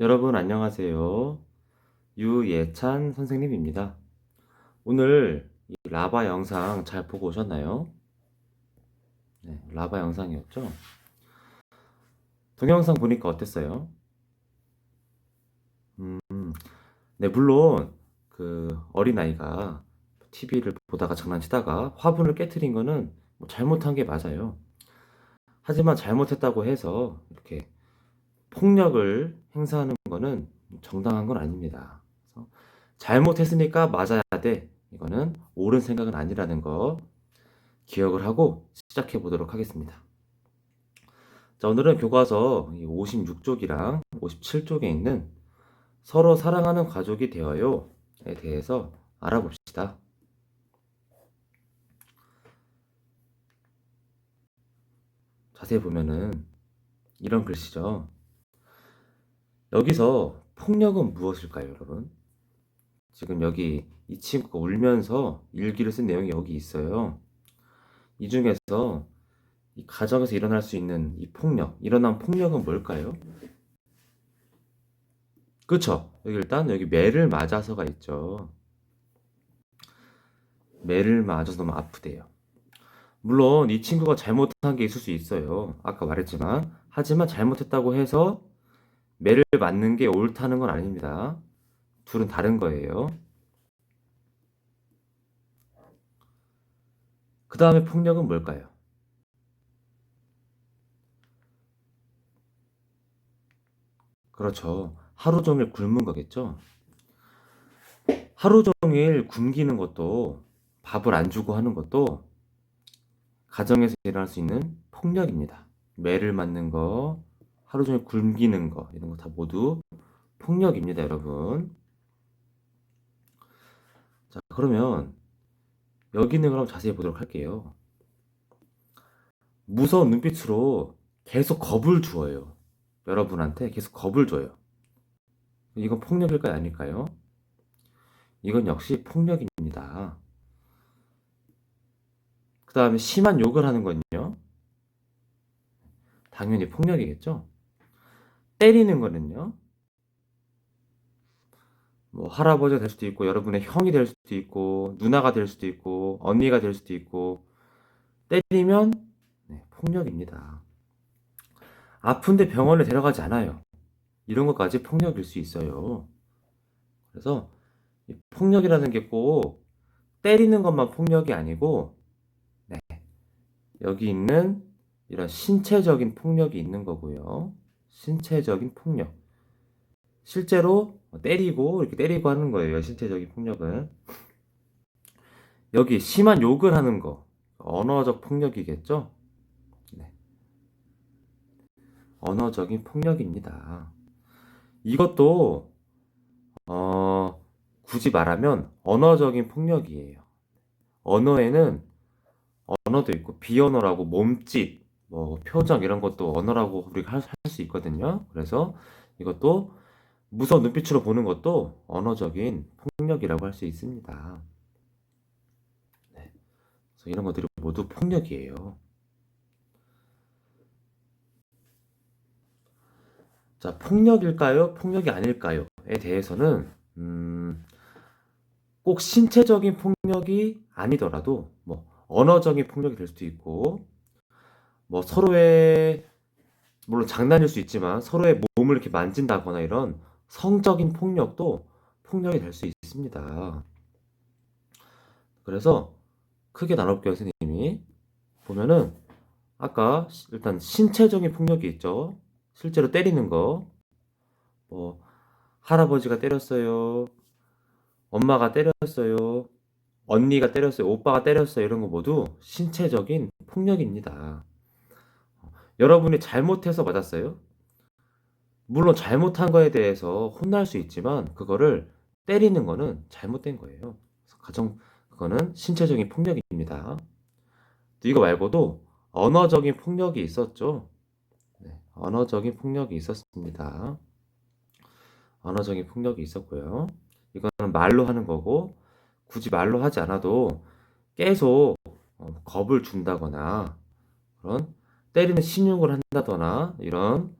여러분 안녕하세요. 유예찬 선생님입니다. 오늘 이 라바 영상 잘 보고 오셨나요? 네, 라바 영상이었죠? 동영상 보니까 어땠어요? 음, 네, 물론 그 어린아이가 TV를 보다가 장난치다가 화분을 깨트린 거는 뭐 잘못한 게 맞아요. 하지만 잘못했다고 해서 이렇게 폭력을 행사하는 거는 정당한 건 아닙니다. 그래서 잘못했으니까 맞아야 돼. 이거는 옳은 생각은 아니라는 거 기억을 하고 시작해 보도록 하겠습니다. 자, 오늘은 교과서 56쪽이랑 57쪽에 있는 서로 사랑하는 가족이 되어요에 대해서 알아봅시다. 자세히 보면은 이런 글씨죠. 여기서 폭력은 무엇일까요, 여러분? 지금 여기 이 친구가 울면서 일기를 쓴 내용이 여기 있어요. 이 중에서 이 가정에서 일어날 수 있는 이 폭력, 일어난 폭력은 뭘까요? 그쵸? 여기 일단 여기 매를 맞아서가 있죠. 매를 맞아서 너무 아프대요. 물론 이 친구가 잘못한 게 있을 수 있어요. 아까 말했지만. 하지만 잘못했다고 해서 매를 맞는 게 옳다는 건 아닙니다. 둘은 다른 거예요. 그 다음에 폭력은 뭘까요? 그렇죠. 하루 종일 굶은 거겠죠? 하루 종일 굶기는 것도 밥을 안 주고 하는 것도 가정에서 일어날 수 있는 폭력입니다. 매를 맞는 거, 하루 종일 굶기는 거, 이런 거 다 모두 폭력입니다, 여러분. 자, 그러면 여기는 그럼 자세히 보도록 할게요. 무서운 눈빛으로 계속 겁을 주어요. 여러분한테 계속 겁을 줘요. 이건 폭력일까요? 아닐까요? 이건 역시 폭력입니다. 그 다음에 심한 욕을 하는 건요. 당연히 폭력이겠죠? 때리는 거는요. 뭐 할아버지가 될 수도 있고 여러분의 형이 될 수도 있고 누나가 될 수도 있고 언니가 될 수도 있고 때리면 네, 폭력입니다. 아픈데 병원에 데려가지 않아요. 이런 것까지 폭력일 수 있어요. 그래서 폭력이라는 게 꼭 때리는 것만 폭력이 아니고 네, 여기 있는 이런 신체적인 폭력이 있는 거고요. 신체적인 폭력. 실제로 때리고 이렇게 때리고 하는 거예요. 신체적인 폭력은. 여기 심한 욕을 하는 거. 언어적 폭력이겠죠? 네. 언어적인 폭력입니다. 이것도 어, 굳이 말하면 언어적인 폭력이에요. 언어에는 언어도 있고 비언어라고 몸짓, 뭐 표정 이런 것도 언어라고 우리가 할 수 있거든요. 그래서 이것도 무서운 눈빛으로 보는 것도 언어적인 폭력이라고 할 수 있습니다. 네. 그래서 이런 것들이 모두 폭력이에요. 자, 폭력일까요? 폭력이 아닐까요?에 대해서는 음, 꼭 신체적인 폭력이 아니더라도 뭐 언어적인 폭력이 될 수도 있고 뭐 서로의 물론 장난일 수 있지만 서로의 몸을 이렇게 만진다거나 이런 성적인 폭력도 폭력이 될 수 있습니다. 그래서 크게 나눠볼게요, 선생님이. 보면은 아까 일단 신체적인 폭력이 있죠. 실제로 때리는 거. 뭐 할아버지가 때렸어요. 엄마가 때렸어요. 언니가 때렸어요. 오빠가 때렸어요. 이런 거 모두 신체적인 폭력입니다. 여러분이 잘못해서 맞았어요? 물론 잘못한 거에 대해서 혼날 수 있지만 그거를 때리는 거는 잘못된 거예요. 가정 그거는 신체적인 폭력입니다. 이거 말고도 언어적인 폭력이 있었죠. 네, 언어적인 폭력이 있었습니다. 언어적인 폭력이 있었고요. 이거는 말로 하는 거고 굳이 말로 하지 않아도 계속 어, 겁을 준다거나 그런 때리는 신용을 한다거나 이런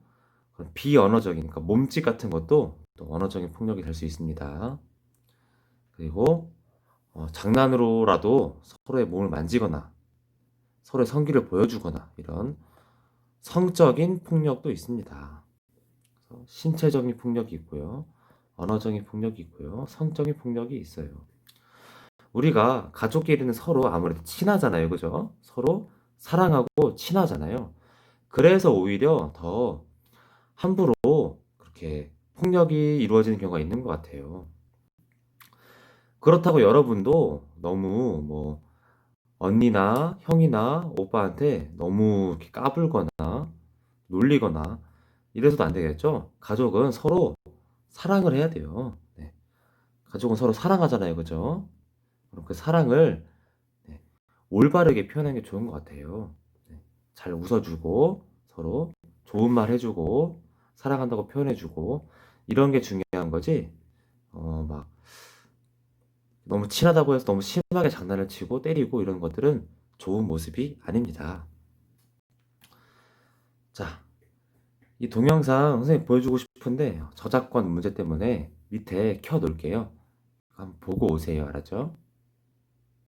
비언어적인, 그러니까 몸짓 같은 것도 또 언어적인 폭력이 될 수 있습니다. 그리고 어, 장난으로라도 서로의 몸을 만지거나 서로의 성기를 보여주거나 이런 성적인 폭력도 있습니다. 신체적인 폭력이 있고요. 언어적인 폭력이 있고요. 성적인 폭력이 있어요. 우리가 가족끼리는 서로 아무래도 친하잖아요. 그죠? 서로 사랑하고 친하잖아요. 그래서 오히려 더 함부로 그렇게 폭력이 이루어지는 경우가 있는 것 같아요. 그렇다고 여러분도 너무 뭐 언니나 형이나 오빠한테 너무 까불거나 놀리거나 이래서도 안 되겠죠? 가족은 서로 사랑을 해야 돼요. 네. 가족은 서로 사랑하잖아요. 그죠? 그 사랑을 네, 올바르게 표현하는 게 좋은 것 같아요. 네, 잘 웃어주고 서로 좋은 말 해주고 사랑한다고 표현해주고 이런 게 중요한 거지. 어, 막 너무 친하다고 해서 너무 심하게 장난을 치고 때리고 이런 것들은 좋은 모습이 아닙니다. 자, 이 동영상 선생님 보여주고 싶은데 저작권 문제 때문에 밑에 켜 놓을게요. 한번 보고 오세요. 알았죠?